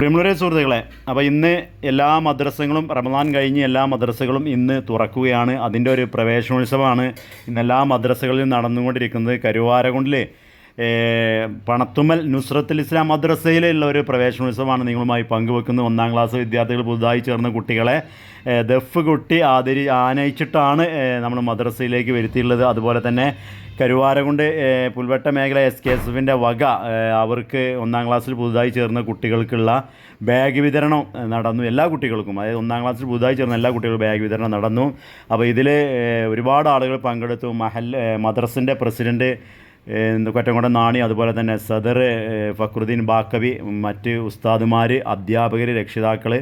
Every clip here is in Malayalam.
പ്രിയമുള്ളവരെ സുഹൃത്തുക്കളെ അപ്പോൾ ഇന്ന് എല്ലാ മദ്രസകളും റമദാൻ കഴിഞ്ഞ് എല്ലാ മദ്രസകളും ഇന്ന് തുറക്കുകയാണ്. അതിന്റെ ഒരു പ്രവേശനോത്സവമാണ്. ഇന്ന് എല്ലാ മദ്രസകളിലും നടന്നുകൊണ്ടിരിക്കുന്നത് കരുവാരകുണ്ടിൽ പണത്തുമ്മൽ നുസ്രത്തുൽ ഇസ്ലാം മദ്രസയിലുള്ള ഒരു പ്രവേശനോത്സവമാണ് നിങ്ങളുമായി പങ്കുവെക്കുന്നത്. ഒന്നാം ക്ലാസ് വിദ്യാർത്ഥികൾ പുതുതായി ചേർന്ന കുട്ടികളെ ദഫ് കുട്ടി ആദരി ആനയിച്ചിട്ടാണ് നമ്മൾ മദ്രസയിലേക്ക് വരുത്തിയുള്ളത് അതുപോലെ തന്നെ കരുവാരകുണ്ട് പുൽവട്ട മേഖല എസ് കെ എസ് എഫിന്റെ വക അവർക്ക് ഒന്നാം ക്ലാസ്സിൽ പുതുതായി ചേർന്ന കുട്ടികൾക്കുള്ള ബാഗ് വിതരണം നടന്നു. എല്ലാ കുട്ടികൾക്കും അതായത് ഒന്നാം ക്ലാസ്സിൽ പുതുതായി ചേർന്ന എല്ലാ കുട്ടികൾക്കും ബാഗ് വിതരണം നടന്നു. അപ്പോൾ ഇതിൽ ഒരുപാട് ആളുകൾ പങ്കെടുത്തു. മഹൽ മദ്രസിന്റെ പ്രസിഡന്റ് ഏഹ് കൊറ്റംകുളം നാണി അതുപോലെ തന്നെ സദർ ഏഹ് ഫക്രുദ്ദീൻ ബാക്കവി മറ്റ് ഉസ്താദുമാർ അധ്യാപകർ രക്ഷിതാക്കൾ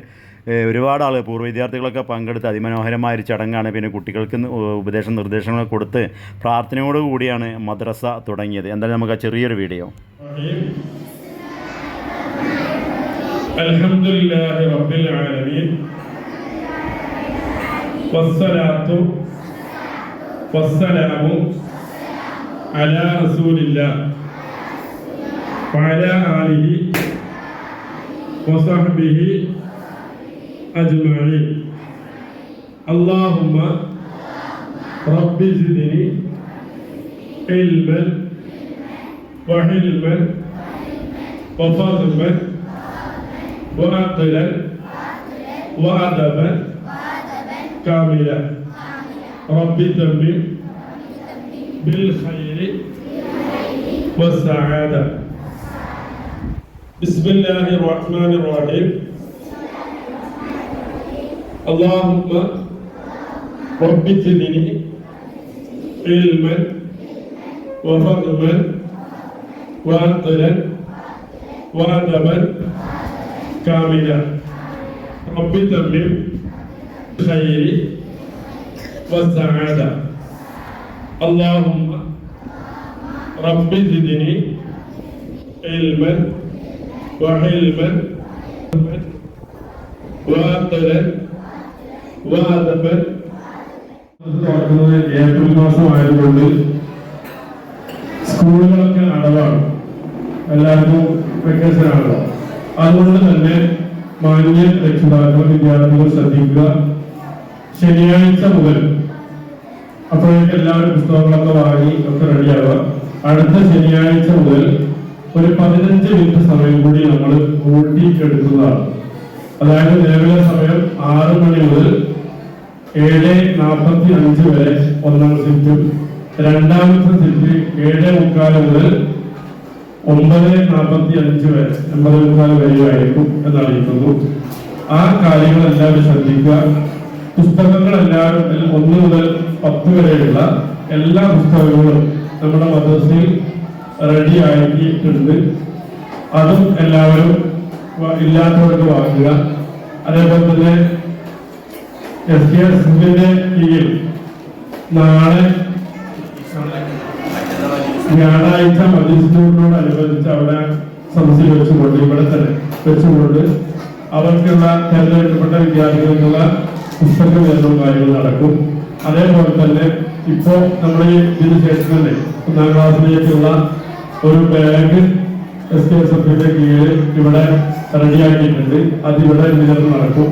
ഏഹ് ഒരുപാട് ആൾ പൂർവ്വ വിദ്യാർത്ഥികളൊക്കെ പങ്കെടുത്ത് അതിമനോഹരമായ ഒരു ചടങ്ങാണ് പിന്നെ കുട്ടികൾക്ക് ന- ഉപദേശ നിർദ്ദേശങ്ങൾ കൊടുത്ത് പ്രാർത്ഥനയോട് കൂടിയാണ് മദ്രസ തുടങ്ങിയത് എന്തായാലും നമുക്ക് ആ ചെറിയൊരു വീഡിയോ الحمد لله رب العالمين والصلاة والسلام على رسول الله وعلى آله وصحبه أجمعين اللهم رب زدني علما وحلما وفضلا وعقلا وأدبا كاملا رب تمم بالخير والسعادة. بسم الله الرحمن الرحيم. اللهم رب زدني علما وفضلا وعقلا وأدبا كاملا. رب تمم الخير والسعادة. اللهم رب زدني علما وحلما وعقلا وأدبا ഏപ്രിൽ മാസമായതുകൊണ്ട് സ്കൂളുകളൊക്കെ അടവാണ് എല്ലാവർക്കും വെക്കേഷൻ ആണല്ലോ അതുകൊണ്ട് തന്നെ മാന്യ രക്ഷിതാക്കൾ വിദ്യാർത്ഥികൾ ശ്രദ്ധിക്കുക ശനിയാഴ്ച മുതൽ അപ്പോഴേക്ക് എല്ലാവരും പുസ്തകങ്ങളൊക്കെ വാങ്ങി ഒക്കെ റെഡിയാവുക. അടുത്ത ശനിയാഴ്ച മുതൽ ഒരു പതിനഞ്ച് മിനിറ്റ് സമയം കൂടി നമ്മൾ കൂട്ടിയിട്ടെടുക്കുന്നതാണ് അതായത് നിലവിലെ സമയം ആറ് മണി മുതൽ ഏഴ് നാൽപ്പത്തി അഞ്ച് വരെ ഒന്നാം സിറ്റും രണ്ടാമത്തെ സിറ്റ് ഏഴ് മുക്കാൽ മുതൽ ഒമ്പത് നാൽപ്പത്തി അഞ്ച് വരെ ഒമ്പത് മുക്കാൽ വരെയായിരിക്കും എന്നറിയിക്കുന്നു ആ കാര്യങ്ങളെല്ലാവരും ശ്രദ്ധിക്കുക. പുസ്തകങ്ങൾ എല്ലാവരും ഒന്ന് മുതൽ പത്ത് വരെയുള്ള എല്ലാ പുസ്തകങ്ങളും നമ്മുടെ മദ്രസയിൽ റെഡി ആക്കിയിട്ടുണ്ട്. അതും എല്ലാവരും ഇല്ലാത്തവർക്ക് വാങ്ങുക. അതേപോലെ തന്നെ എസ് കെ സിംഗിന്റെ കീഴിൽ നാളെ വ്യാഴാഴ്ച മജിസ്ട്രേറ്റിനോടനുബന്ധിച്ച് അവിടെ സദസ്സിൽ വെച്ചുകൊണ്ട് ഇവിടെ തന്നെ വെച്ചുകൊണ്ട് അവർക്കുള്ള തെരഞ്ഞെടുക്കപ്പെട്ട വിദ്യാർത്ഥികൾക്കുള്ള പുസ്തക വരുന്ന കാര്യങ്ങൾ നടക്കും. അതേപോലെ തന്നെ ഇപ്പോ നമ്മുടെ ഇതിന് ശേഷം തന്നെ ഒന്നാം ക്ലാസ്സിലേക്കുള്ള ഒരു ബാഗ് എസ് കെ എസ് എഫിന്റെ കീഴിൽ ഇവിടെ റെഡിയാക്കിയിട്ടുണ്ട് അതിവിടെ വിതരണം നടക്കും.